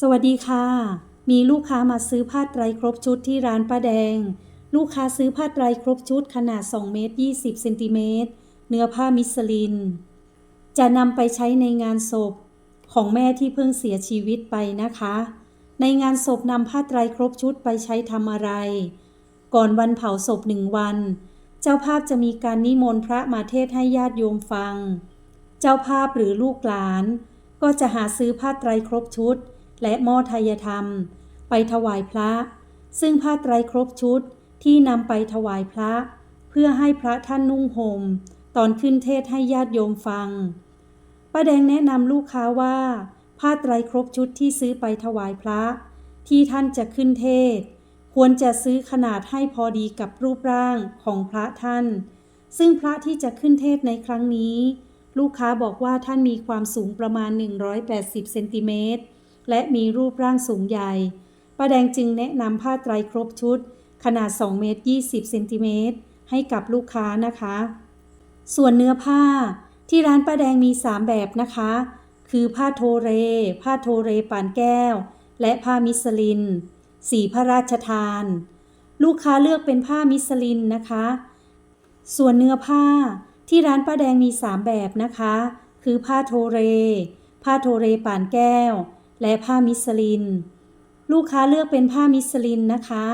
สวัสดีค่ะ มีลูกค้ามาซื้อผ้าไตรครบชุดที่ร้านป้าแดง ลูกค้าซื้อผ้าไตรครบชุดขนาด 2 เมตร 20 เซนติเมตร เนื้อผ้ามิสลิน จะนำไปใช้ในงานศพของแม่ที่เพิ่งเสียชีวิตไปนะคะ ในงานศพนำผ้าไตรครบชุดไปใช้ทำอะไร ก่อนวันเผาศพหนึ่งวัน เจ้าภาพจะมีการนิมนต์พระมาเทศให้ญาติโยมฟัง เจ้าภาพหรือลูกหลาน ก็จะหาซื้อผ้าไตรครบชุด และหม้อทายธรรม ไปถวายพระ ซึ่งผ้าไตรครบชุดที่นำไปถวายพระ เพื่อให้พระท่านนุ่งห่มตอนขึ้นเทศให้ญาติโยมฟังป้าแดงแนะนำลูกค้าว่า ผ้าไตรครบชุดที่ซื้อไปถวายพระ ที่ท่านจะขึ้นเทศ ควรจะซื้อขนาดให้พอดีกับรูปร่างของพระท่าน ซึ่งพระที่จะขึ้นเทศในครั้งนี้ ลูกค้าบอกว่าท่านมีความสูงประมาณ 180เซนติเมตร และมีรูปร่างสูงใหญ่ป้าแดงจึงแนะนำผ้าไตรครบชุด ขนาด 2 เมตร 20 เซนติเมตร ให้กับลูกค้านะคะ ส่วนเนื้อผ้าที่ร้านป้าแดงมี 3 แบบนะคะ คือผ้าโทเร ผ้าโทเรปานแก้ว และผ้ามิสลิน สีพระราชทาน ลูกค้าเลือกเป็นผ้ามิสลินนะคะ ส่วนเนื้อผ้าที่ร้านป้าแดงมี 3 แบบนะคะ คือผ้าโทเร ผ้าโทเรป่านแก้ว และผ้ามิสลิน ลูกค้าเลือกเป็นผ้ามิสลินนะคะ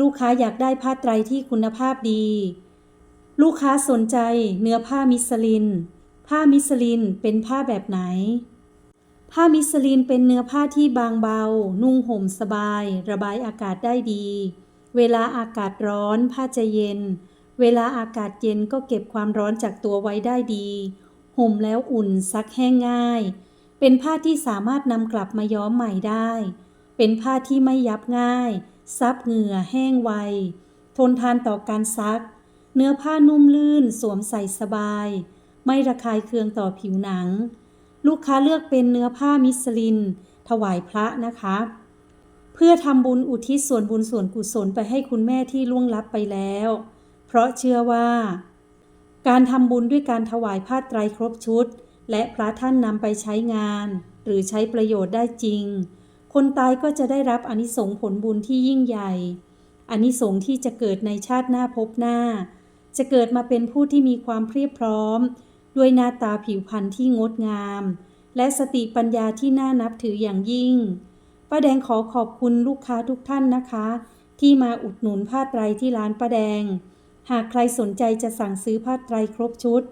ลูกค้าอยากได้ผ้าไตรที่คุณภาพดี ลูกค้าสนใจเนื้อผ้ามิสลิน ผ้ามิสลินเป็นผ้าแบบไหน ผ้ามิสลินเป็นเนื้อผ้าที่บางเบา นุ่งห่มสบาย ระบายอากาศได้ดี เวลาอากาศร้อนผ้าจะเย็น เวลาอากาศเย็นก็เก็บความร้อนจากตัวไว้ได้ดี ห่มแล้วอุ่นซักแห้งง่าย เป็นผ้าที่สามารถนำกลับมาย้อมใหม่ได้ เป็นผ้าที่ไม่ยับง่าย ซับเหงื่อแห้งไว ทนทานต่อการซัก เนื้อผ้านุ่มลื่นสวมใส่สบาย ไม่ระคายเคืองต่อผิวหนัง ลูกค้าเลือกเป็นเนื้อผ้ามิสลิน ถวายพระนะคะ เพื่อทำบุญอุทิศส่วนบุญส่วนกุศลไปให้คุณแม่ที่ล่วงลับไปแล้ว เพราะเชื่อว่า การทำบุญด้วยการถวายผ้าไตรครบชุด และพระท่านนำไปใช้งาน หรือใช้ประโยชน์ได้จริง คนตายก็จะได้รับอนิสงผลบุญที่ยิ่งใหญ่อานิสงที่จะเกิดในชาติหน้าภพหน้า จะเกิดมาเป็นผู้ที่มีความเพรียบพร้อม ด้วยหน้าตาผิวพรรณที่งดงาม และสติปัญญาที่น่านับถืออย่างยิ่งป้าแดงขอขอบคุณลูกค้าทุกท่านนะคะ ที่มาอุดหนุนผ้าไตรที่ร้านป้าแดง หากใครสนใจจะสั่งซื้อผ้าไตรครบชุด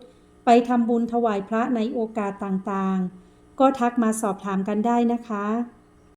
ไปทำบุญถวายพระในโอกาสต่างๆ ก็ทักมาสอบถามกันได้นะคะ